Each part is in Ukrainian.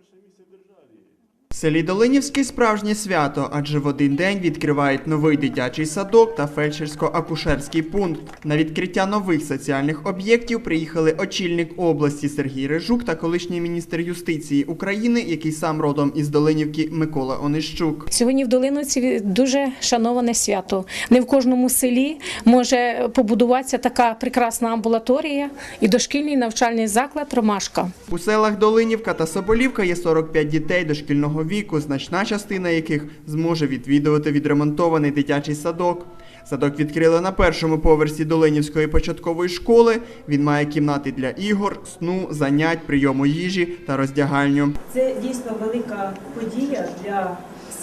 совершенно вместе держали. В селі Долинівський справжнє свято, адже в один день відкривають новий дитячий садок та фельдшерсько-акушерський пункт. На відкриття нових соціальних об'єктів приїхали очільник області Сергій Режук та колишній міністр юстиції України, який сам родом із Долинівки Микола Онищук. Сьогодні в Долиновці дуже шановане свято. Не в кожному селі може побудуватися така прекрасна амбулаторія і дошкільний навчальний заклад Ромашка. У селах Долинівка та Соболівка є 45 дітей дошкільного віку, значна частина яких зможе відвідувати відремонтований дитячий садок. Садок відкрили на першому поверсі Долинівської початкової школи. Він має кімнати для ігор, сну, занять, прийому їжі та роздягальню. Це дійсно велика подія для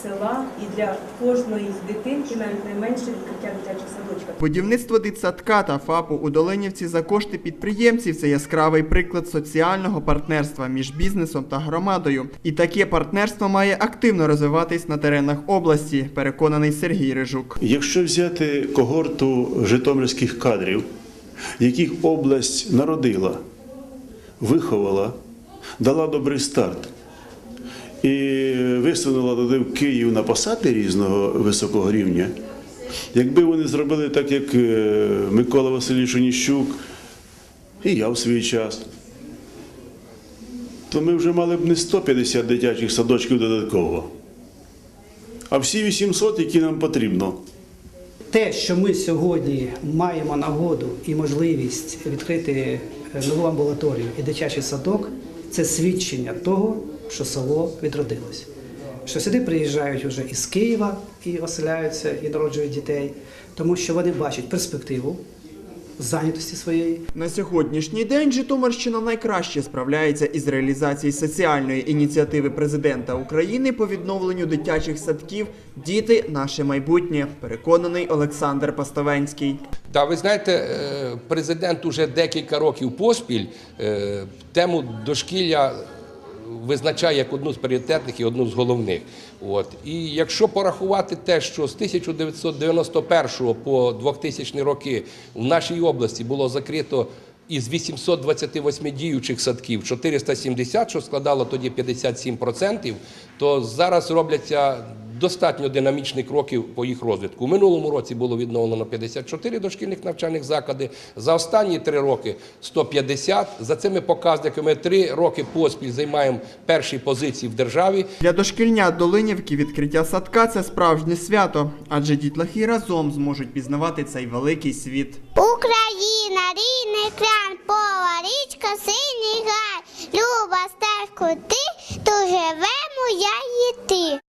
села і для кожної з дитинки, навіть найменше відкриття дитячих садочків. Будівництво дитсадка та ФАПу у Долинівці за кошти підприємців це яскравий приклад соціального партнерства між бізнесом та громадою. І таке партнерство має активно розвиватись на теренах області, переконаний Сергій Рижук. Якщо взяти когорту житомирських кадрів, яких область народила, виховала, дала добрий старт і висунула туди в Київ на посади різного високого рівня, якби вони зробили так, як е, Микола Васильович Оніщук, і я в свій час, то ми вже мали б не 150 дитячих садочків додатково, а всі 800, які нам потрібно. Те, що ми сьогодні маємо нагоду і можливість відкрити е, нову амбулаторію і дитячий садок, це свідчення того, що село відродилось. Що сюди приїжджають вже із Києва і оселяються і народжують дітей, тому що вони бачать перспективу зайнятості своєї. На сьогоднішній день Житомирщина найкраще справляється із реалізацією соціальної ініціативи президента України по відновленню дитячих садків Діти наше майбутнє, переконаний Олександр Пастовенський. Та ви знаєте, е, президент уже декілька років поспіль е, тему дошкілля визначає як одну з пріоритетних і одну з головних. От. І якщо порахувати те, що з 1991 по 2000 роки в нашій області було закрито із 828 діючих садків 470, що складало тоді 57%, то зараз робляться достатньо динамічні кроки по їх розвитку. У минулому році було відновлено 54 дошкільних навчальних заклади. За останні три роки 150. За цими показниками три роки поспіль займаємо перші позиції в державі. Для дошкільнят Долинівки відкриття садка це справжнє свято, адже дітлахи разом зможуть пізнавати цей великий світ. Україна, рідний край, пола, річка, синій гай, люба стежку ти, то живемо я і ти.